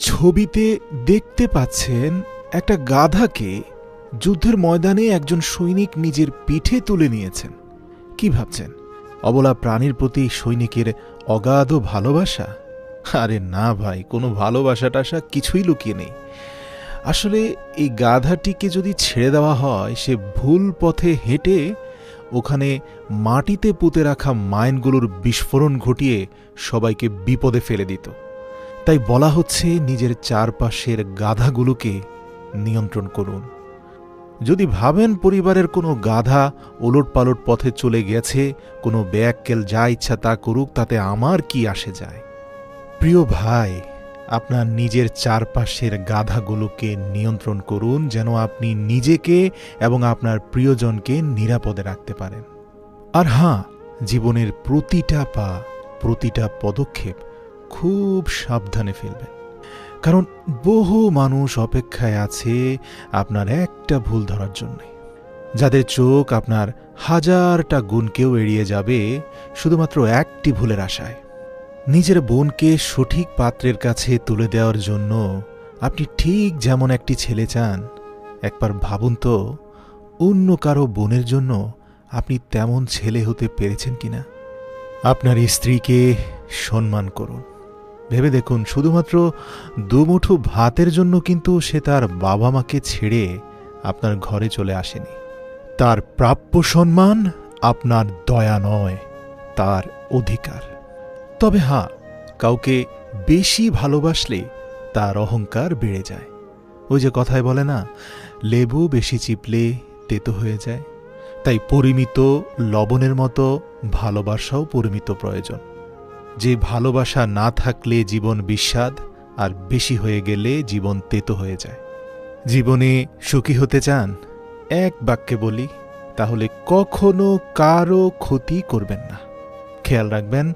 ছবিতে দেখতে পাচ্ছেন একটা গাধাকে যুদ্ধের ময়দানে একজন সৈনিক নিজের পিঠে তুলে নিয়েছেন। কি ভাবছেন? অবলা প্রাণীর প্রতি সৈনিকের অগাধ ভালোবাসা? আরে না ভাই, কোনো ভালোবাসা টাসা কিছুই লুকিয়ে নেই। আসলে এই গাধাটিকে যদি ছেড়ে দেওয়া হয়, সে ভুল পথে হেঁটে ওখানে মাটিতে পুঁতে রাখা মাইনগুলোর বিস্ফোরণ ঘটিয়ে সবাইকে বিপদে ফেলে দিত। তাই বলা হচ্ছে নিজের চারপাশের গাধাগুলোকে নিয়ন্ত্রণ করুন। যদি ভাবেন পরিবারের কোনো গাধা ওলট পালট পথে চলে গেছে, কোনো ব্যাককেল যা ইচ্ছা তা করুক, তাতে আমার কি আসে যায়? প্রিয় ভাই, আপনার নিজের চারপাশের গাধাগুলোকে নিয়ন্ত্রণ করুন যেন আপনি নিজেকে এবং আপনার প্রিয়জনকে নিরাপদে রাখতে পারেন। আর হাঁ জীবনের প্রতিটা পা, প্রতিটা পদক্ষেপ খুব সাবধানে ফেলবেন কারণ বহু মানুষ অপেক্ষায় আছে আপনার একটা ভুল ধরার জন্যে। যাদের চোখ আপনার হাজারটা গুণকেও এড়িয়ে যাবে শুধুমাত্র একটি ভুলের আশায়। নিজের বোনকে সঠিক পাত্রের কাছে তুলে দেওয়ার জন্য আপনি ঠিক যেমন একটি ছেলে চান, একবার ভাবুন তো, অন্য কারও বোনের জন্য আপনি তেমন ছেলে হতে পেরেছেন কিনা? আপনার স্ত্রীকে সম্মান করুন। ভেবে দেখুন, শুধুমাত্র দুমুঠো ভাতের জন্য কিন্তু সে তার বাবা মাকে ছেড়ে আপনার ঘরে চলে আসেনি। তার প্রাপ্য সম্মান আপনার দয়া নয়, তার অধিকার। তবে হ্যাঁ কাউকে বেশি ভালোবাসলে তার অহংকার বেড়ে যায়। ওই যে কথায় বলে না, লেবু বেশি চিপলে তেতো হয়ে যায়। তাই পরিমিত লবণের মতো ভালোবাসাও পরিমিত প্রয়োজন। যে ভালোবাসা না থাকলে জীবন বিস্বাদ, আর বেশি হয়ে গেলে জীবন তেতো হয়ে যায়। জীবনে সুখী হতে চান? এক বাক্যে বলি, তাহলে কখনো কারও ক্ষতি করবেন না। খেয়াল রাখবেন,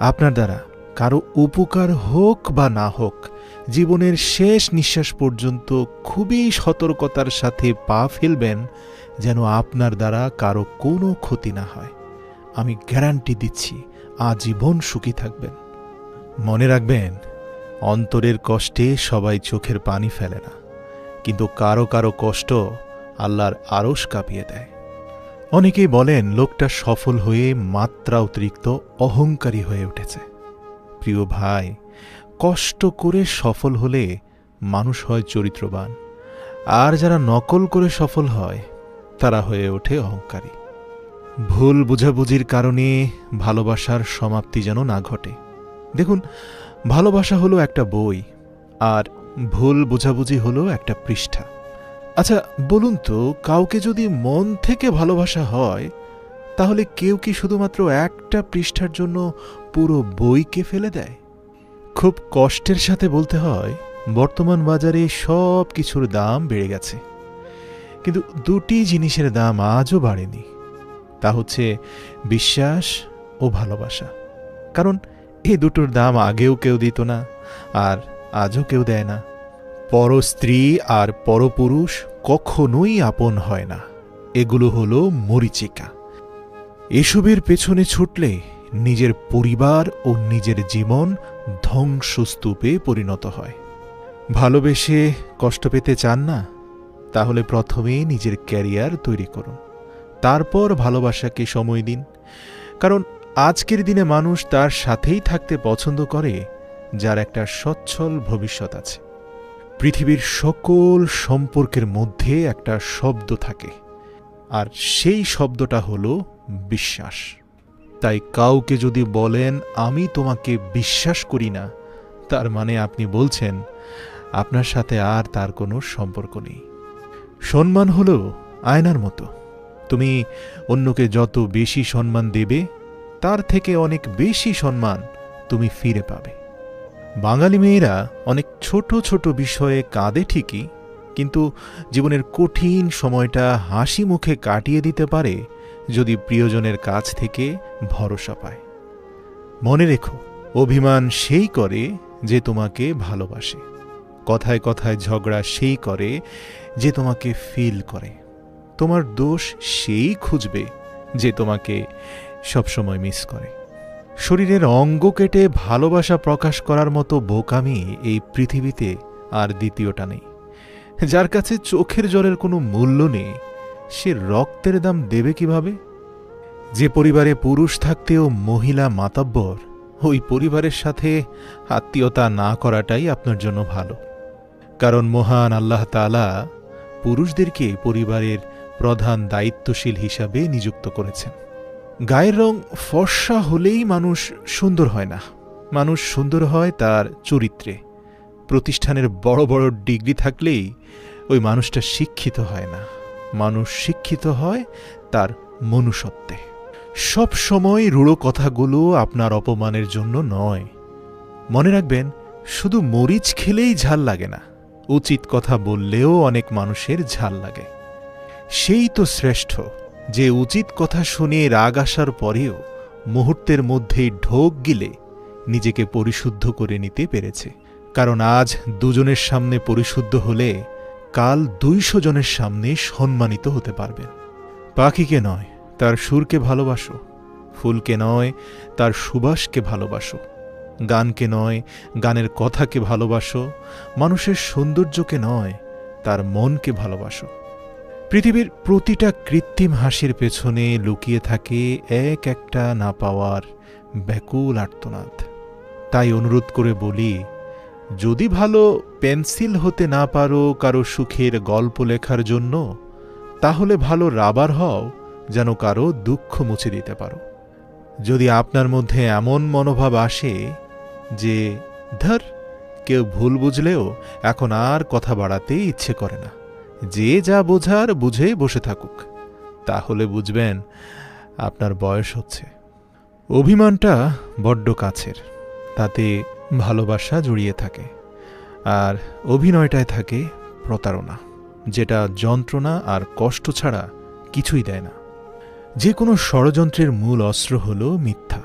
আপনার দ্বারা কারও উপকার হোক বা না হোক, জীবনের শেষ নিঃশ্বাস পর্যন্ত খুবই সতর্কতার সাথে পা ফেলবেন যেন আপনার দ্বারা কারও কোনো ক্ষতি না হয়। আমি গ্যারান্টি দিচ্ছি আজীবন সুখী থাকবেন। মনে রাখবেন, অন্তরের কষ্টে সবাই চোখের পানি ফেলে না, কিন্তু কারও কারও কষ্ট আল্লাহর আরস কাঁপিয়ে দেয়। অনেকেই বলেন, লোকটা সফল হয়ে মাত্রা অতিরিক্ত অহংকারী হয়ে উঠেছে। প্রিয় ভাই, কষ্ট করে সফল হলে মানুষ হয় চরিত্রবান, আর যারা নকল করে সফল হয়, তারা হয়ে ওঠে অহংকারী। ভুল বুঝাবুঝির কারণে ভালোবাসার সমাপ্তি যেন না ঘটে। দেখুন, ভালোবাসা হলো একটা বই, আর ভুল বুঝাবুঝি হলো একটা পৃষ্ঠা। আচ্ছা বলুন তো, কাউকে যদি মন থেকে ভালোবাসা হয়, তাহলে কেউ কি শুধুমাত্র একটা পৃষ্ঠার জন্য পুরো বইকে ফেলে দেয়? খুব কষ্টের সাথে বলতে হয়, বর্তমান বাজারে সব কিছুর দাম বেড়ে গেছে। কিন্তু দুটি জিনিসের দাম আজও বাড়েনি। তা হচ্ছে বিশ্বাস ও ভালোবাসা। কারণ এই দুটোর দাম আগেও কেউ দিত না আর আজও কেউ দেয় না। পর স্ত্রী আর পরপুরুষ কখনোই আপন হয় না। এগুলো হলো মরিচিকা। এসবের পেছনে ছুটলে নিজের পরিবার ও নিজের জীবন ধ্বংসস্তূপে পরিণত হয়। ভালোবেসে কষ্ট পেতে চান না, তাহলে প্রথমে নিজের ক্যারিয়ার তৈরি করুন। তারপর ভালোবাসাকে সময় দিন। কারণ আজকের দিনে মানুষ তার সাথেই থাকতে পছন্দ করে, যার একটা সচ্ছল ভবিষ্যৎ আছে। পৃথিবীর সকল সম্পর্কের মধ্যে একটা শব্দ থাকে, আর সেই শব্দটা হলো বিশ্বাস। তাই কাউকে যদি বলেন, আমি তোমাকে বিশ্বাস করি না, তার মানে আপনি বলছেন, আপনার সাথে আর তার কোনো সম্পর্ক নেই। সম্মান হলো আয়নার মতো। তুমি অন্যকে যত বেশি সম্মান দেবে, তার থেকে অনেক বেশি সম্মান তুমি ফিরে পাবে। বাঙালি মেয়েরা অনেক ছোট ছোট বিষয়ে কাঁদে ঠিকই, কিন্তু জীবনের কঠিন সময়টা হাসি মুখে কাটিয়ে দিতে পারে যদি প্রিয়জনের কাছ থেকে ভরসা পায়। মনে রেখো, অভিমান সেই করে যে তোমাকে ভালোবাসে। কথায় কথায় ঝগড়া সেই করে যে তোমাকে ফিল করে। তোমার দোষ সেই খুঁজবে যে তোমাকে সবসময় মিস করে। শরীরের অঙ্গ কেটে ভালোবাসা প্রকাশ করার মতো বোকামি এই পৃথিবীতে আর দ্বিতীয়টা নেই। যার কাছে চোখের জলের কোনো মূল্য নেই, সে রক্তের দাম দেবে কীভাবে? যে পরিবারে পুরুষ থাকতেও মহিলা মাতাব্বর, ওই পরিবারের সাথে আত্মীয়তা না করাটাই আপনার জন্য ভালো। কারণ মহান আল্লাহ তালা পুরুষদেরকে পরিবারের প্রধান দায়িত্বশীল হিসাবে নিযুক্ত করেছেন। গায়ের রং ফর্সা হলেই মানুষ সুন্দর হয় না। মানুষ সুন্দর হয় তার চরিত্রে। প্রতিষ্ঠানের বড় বড় ডিগ্রি থাকলেই ওই মানুষটা শিক্ষিত হয় না। মানুষ শিক্ষিত হয় তার মনুষ্যত্বে। সব সময় রূঢ় কথাগুলো আপনার অপমানের জন্য নয়। মনে রাখবেন, শুধু মরিচ খেলেই ঝাল লাগে না। উচিত কথা বললেও অনেক মানুষের ঝাল লাগে। সেই তো শ্রেষ্ঠ, যে উচিত কথা শুনে রাগ আসার পরেও মুহূর্তের মধ্যেই ঢোক গিলে নিজেকে পরিশুদ্ধ করে নিতে পেরেছে। কারণ আজ দুজনের সামনে পরিশুদ্ধ হলে কাল দুইশো জনের সামনে সম্মানিত হতে পারবেন। পাখিকে নয়, তার সুরকে ভালোবাসো। ফুলকে নয়, তার সুবাসকে ভালোবাসো। গানকে নয়, গানের কথাকে ভালোবাসো। মানুষের সৌন্দর্যকে নয়, তার মনকে ভালোবাসো। পৃথিবীর প্রতিটা কৃত্রিম হাসির পেছনে লুকিয়ে থাকে এক একটা না পাওয়ার ব্যাকুল আর্তনাদ। তাই অনুরোধ করে বলি, যদি ভালো পেন্সিল হতে না পারো কারও সুখের গল্প লেখার জন্য, তাহলে ভালো রাবার হও যেন কারও দুঃখ মুছে দিতে পারো। যদি আপনার মধ্যে এমন মনোভাব আসে যে, ধর, কেউ ভুল বুঝলেও এখন আর কথা বাড়াতে ইচ্ছে করে না। যে যা বোঝার বুঝে বসে থাকুক। তাহলে বুঝবেন, আপনার বয়স হচ্ছে। অভিমানটা বড্ড কাছের, তাতে ভালোবাসা জড়িয়ে থাকে। আর অভিনয়টায় থাকে প্রতারণা, যেটা যন্ত্রণা আর কষ্ট ছাড়া কিছুই দেয় না। যে কোনো ষড়যন্ত্রের মূল অস্ত্র হল মিথ্যা,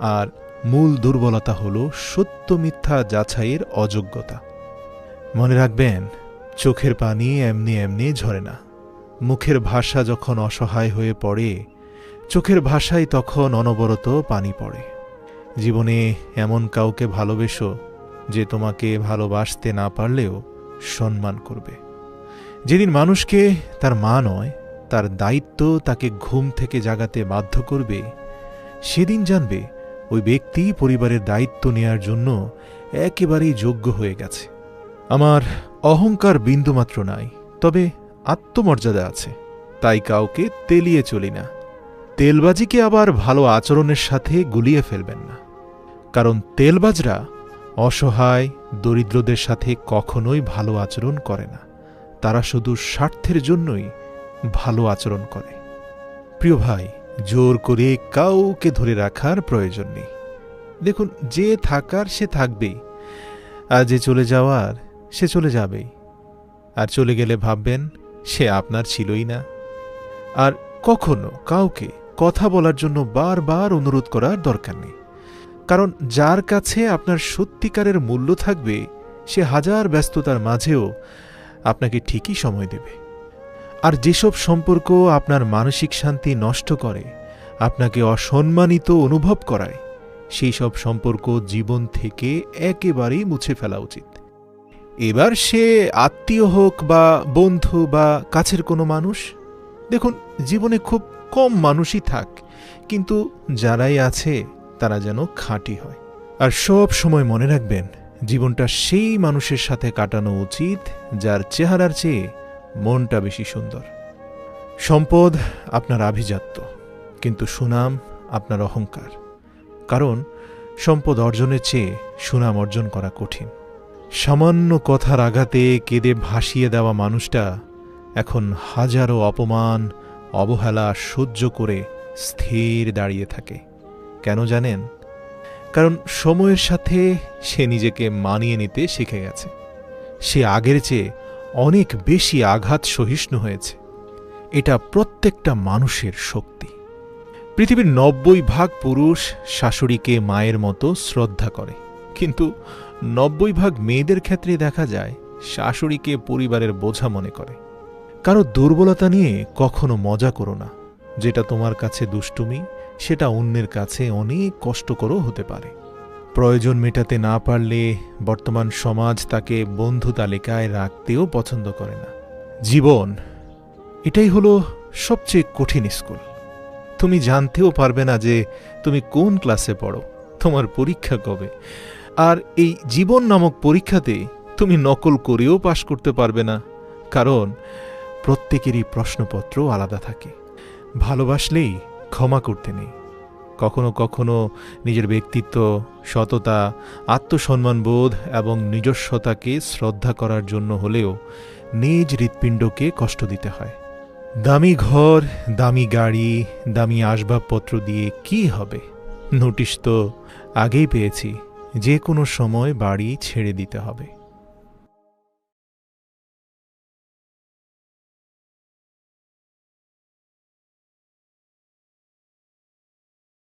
আর মূল দুর্বলতা হল সত্য মিথ্যা যাচাইয়ের অযোগ্যতা। মনে রাখবেন চোখের পানি এমনি এমনি ঝরে না। মুখের ভাষা যখন অসহায় হয়ে পড়ে, চোখের ভাষায় তখন অনবরত পানি পড়ে। জীবনে এমন কাউকে ভালোবেসো যে তোমাকে ভালোবাসতে না পারলেও সম্মান করবে। যেদিন মানুষকে তার মা নয়, তার দায়িত্ব তাকে ঘুম থেকে জাগাতে বাধ্য করবে, সেদিন জানবে ওই ব্যক্তি পরিবারের দায়িত্ব নেয়ার জন্য একেবারেই যোগ্য হয়ে গেছে। আমার অহংকার বিন্দুমাত্র নাই, তবে আত্মমর্যাদা আছে। তাই কাউকে তেলিয়ে চলি না। তেলবাজিকে আবার ভালো আচরণের সাথে গুলিয়ে ফেলবেন না। কারণ তেলবাজরা অসহায়, দরিদ্রদের সাথে কখনোই ভালো আচরণ করে না। তারা শুধু স্বার্থের জন্যই ভালো আচরণ করে। প্রিয় ভাই, জোর করে কাউকে ধরে রাখার প্রয়োজন নেই। দেখুন, যে থাকার সে থাকবেই। আর যে চলে যাওয়ার সে চলে যাবেই আর চলে গেলে ভাববেন, সে আপনার ছিলই না। আর কখনো কাউকে কথা বলার জন্য বারবার অনুরোধ করার দরকার নেই। কারণ যার কাছে আপনার সত্যিকারের মূল্য থাকবে, সে হাজার ব্যস্ততার মাঝেও আপনাকে ঠিকই সময় দেবে। আর যেসব সম্পর্ক আপনার মানসিক শান্তি নষ্ট করে, আপনাকে অসম্মানিত অনুভব করায়, সেই সব সম্পর্ক জীবন থেকে একেবারেই মুছে ফেলা উচিত। এবার সে আত্মীয় হোক বা বন্ধু বা কাছের কোনো মানুষ, দেখুন, জীবনে খুব কম মানুষই থাক, কিন্তু যারাই আছে, তারা যেন খাঁটি হয়। আর সব সময় মনে রাখবেন, জীবনটা সেই মানুষের সাথে কাটানো উচিত, যার চেহারার চেয়ে মনটা বেশি সুন্দর। সম্পদ আপনার আভিজাত্য, কিন্তু সুনাম আপনার অহংকার। কারণ সম্পদ অর্জনের চেয়ে সুনাম অর্জন করা কঠিন। সামান্য কথার আঘাতে কেঁদে ভাসিয়ে দেওয়া মানুষটা এখন হাজারো অপমান, অবহেলা সহ্য করে স্থির দাঁড়িয়ে থাকে। কেন জানেন? কারণ সময়ের সাথে সে নিজেকে মানিয়ে নিতে শিখে গেছে। সে আগের চেয়ে অনেক বেশি আঘাত সহিষ্ণু হয়েছে। এটা প্রত্যেকটা মানুষের শক্তি। পৃথিবীর নব্বই ভাগ পুরুষ শাশুড়িকে মায়ের মতো শ্রদ্ধা করে। কিন্তু নব্বই ভাগ মেয়েদের ক্ষেত্রে দেখা যায় শাশুড়িকে পরিবারের বোঝা মনে করে। কারও দুর্বলতা নিয়ে কখনো মজা করো না। যেটা তোমার কাছে দুষ্টুমি, সেটা অন্যের কাছে অনেক কষ্টকরও হতে পারে। প্রয়োজন মেটাতে না পারলে বর্তমান সমাজ তাকে বন্ধু তালিকায় রাখতেও পছন্দ করে না। জীবন, এটাই হলো সবচেয়ে কঠিন স্কুল। তুমি জানতেও পারবে না যে তুমি কোন ক্লাসে পড়ো, তোমার পরীক্ষা কবে আর এই জীবন নামক পরীক্ষাতে তুমি নকল করেও পাশ করতে পারবে না, কারণ প্রত্যেকেরই প্রশ্নপত্র আলাদা থাকে। ভালোবাসলেই ক্ষমা করতে নেই। কখনো কখনো নিজের ব্যক্তিত্ব, সততা আত্মসম্মানবোধ এবং নিজস্বতাকে শ্রদ্ধা করার জন্য হলেও নিজ হৃৎপিণ্ডকে কষ্ট দিতে হয়। দামি ঘর, দামি গাড়ি, দামি আসবাবপত্র দিয়ে কি হবে? নোটিশ তো আগেই পেয়েছি। যে কোনো সময় বাড়ি ছেড়ে দিতে হবে।